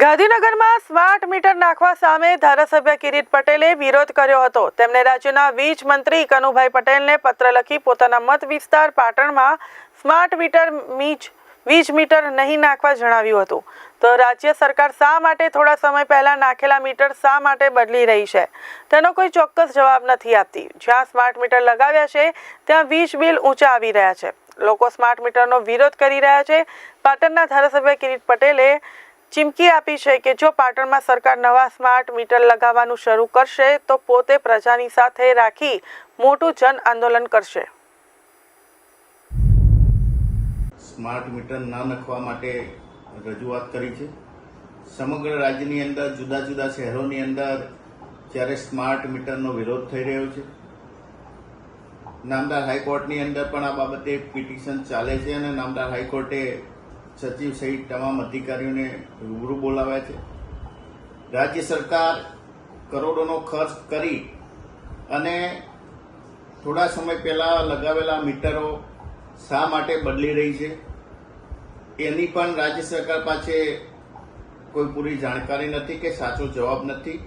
ગાંધીનગરમાં smart meter નાખવા સામે ધારાસભ્ય કિરીટ પટેલે વિરોધ કર્યો હતો. તેમણે રાજ્યના વીજ મંત્રી કનુભાઈ પટેલને પત્ર લખી પોતાના મત વિસ્તાર પાટણમાં સ્માર્ટ મીટર મીજ, વીજ મીટર નહીં નાખવા જણાવ્યું હતું. તો રાજ્ય સરકાર શા માટે થોડા સમય પહેલા નાખેલા મીટર શા માટે બદલી રહી છે? તેનો કોઈ ચોક્કસ જવાબ નથી આપતી. જ્યાં સ્માર્ટ મીટર લગાવ્યા છે, ત્યાં વીજ બિલ ઊંચા આવી રહ્યા છે. લોકો સ્માર્ટ મીટરનો વિરોધ કરી રહ્યા છે. પાટણના ધારાસભ્ય કિરીટ પટેલે ચીમકી આપી છે કે જો પાટણમાં સરકાર નવા સ્માર્ટ મીટર લગાવવાનું શરૂ કરશે, તો પોતે પ્રજાની સાથે રાખી મોટું જન આંદોલન કરશે. સ્માર્ટ મીટર ના નખવા માટે રજૂઆત કરી છે. સમગ્ર રાજ્યની અંદર, જુદા જુદા શહેરોની અંદર જ્યારે સ્માર્ટ મીટરનો વિરોધ થઈ રહ્યો છે. નામદાર હાઈકોર્ટની અંદર પણ આ બાબતે પિટિશન ચાલે છે અને નામદાર હાઈકોર્ટે સચિવ સહિત તમામ અધિકારીઓને રૂબરૂ બોલાવ્યા છે. રાજ્ય સરકાર કરોડોનો ખર્ચ કરી અને થોડા સમય પહેલાં લગાવેલા મીટરો શા માટે બદલી રહી છે, એની પણ રાજ્ય સરકાર પાસે કોઈ પૂરી જાણકારી નથી કે સાચો જવાબ નથી.